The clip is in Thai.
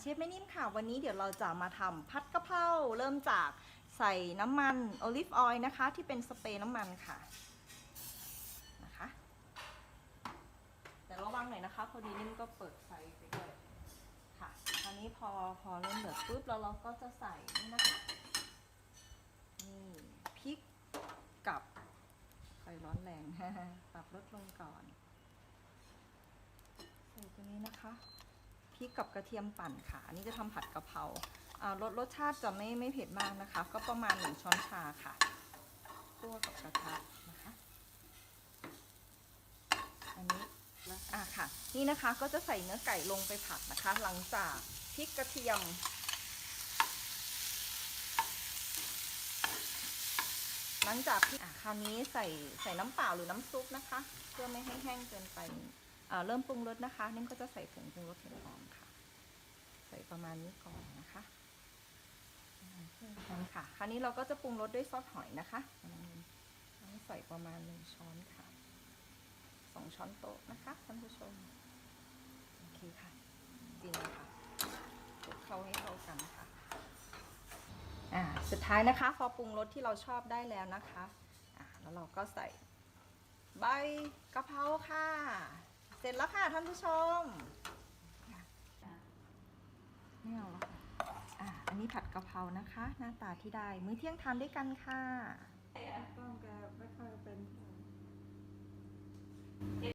เชฟไม่นิ่มค่ะ วันนี้เดี๋ยวเราจะมาทำพัดกะเพราเริ่มจากใส่น้ำมันโอลิฟออยล์นะคะ ที่เป็นสเปรย์น้ำมันค่ะนะคะแต่ระวังหน่อยนะคะ พอดีนิ่มก็เปิดไฟไปด้วยค่ะคราวนี้พอพอเริ่มเดือดปุ๊บแล้วเราก็จะใส่นี่นะคะนี่พริกกับไฟร้อนแรงปรับลดลงก่อนใส่ตัวนี้นะคะ พริกกับกระเทียมปั่นค่ะ อันนี้จะทำผัดกะเพราอ่ารสรสชาติจะไม่ไม่เผ็ดมากนะคะ ก็ประมาณหนึ่งช้อนชาค่ะคั่วกับกระทะนะคะ อันนี้อะค่ะ นี่นะคะก็จะใส่เนื้อไก่ลงไปผัดนะคะ หลังจากพริกกระเทียมหลังจากที่อะคราวนี้ใส่ใส่น้ำเปล่าหรือน้ำซุปนะคะ เพื่อไม่ให้แห้งเกินไป เริ่มปรุงรสนะคะนิ่มก็จะใส่ผงปรุงรสเห็ดหอมค่ะ ใส่ประมาณนี้ก่อนนะคะนั่นค่ะ คราวนี้เราก็จะปรุงรสด้วยซอสหอยนะคะต้องใส่ประมาณหนึ่งช้อนค่ะสองช้อนโต๊ะนะคะท่านผู้ชม โอเคค่ะ จริงค่ะคลุกเข้าให้เข้ากันค่ะอ่าสุดท้ายนะคะ พอปรุงรสที่เราชอบได้แล้วนะคะอ่าแล้วเราก็ใส่ใบกะเพราค่ะ ร็จแล้วค่ะท่านผู้ชมนี่เอาล้วค่ะอ่าอันนี้ผัดกะเพรานะคะ หน้าตาที่ได้ มื้อเที่ยงทานด้วยกันค่ะ ต้องแกไม่ค่อยเป็น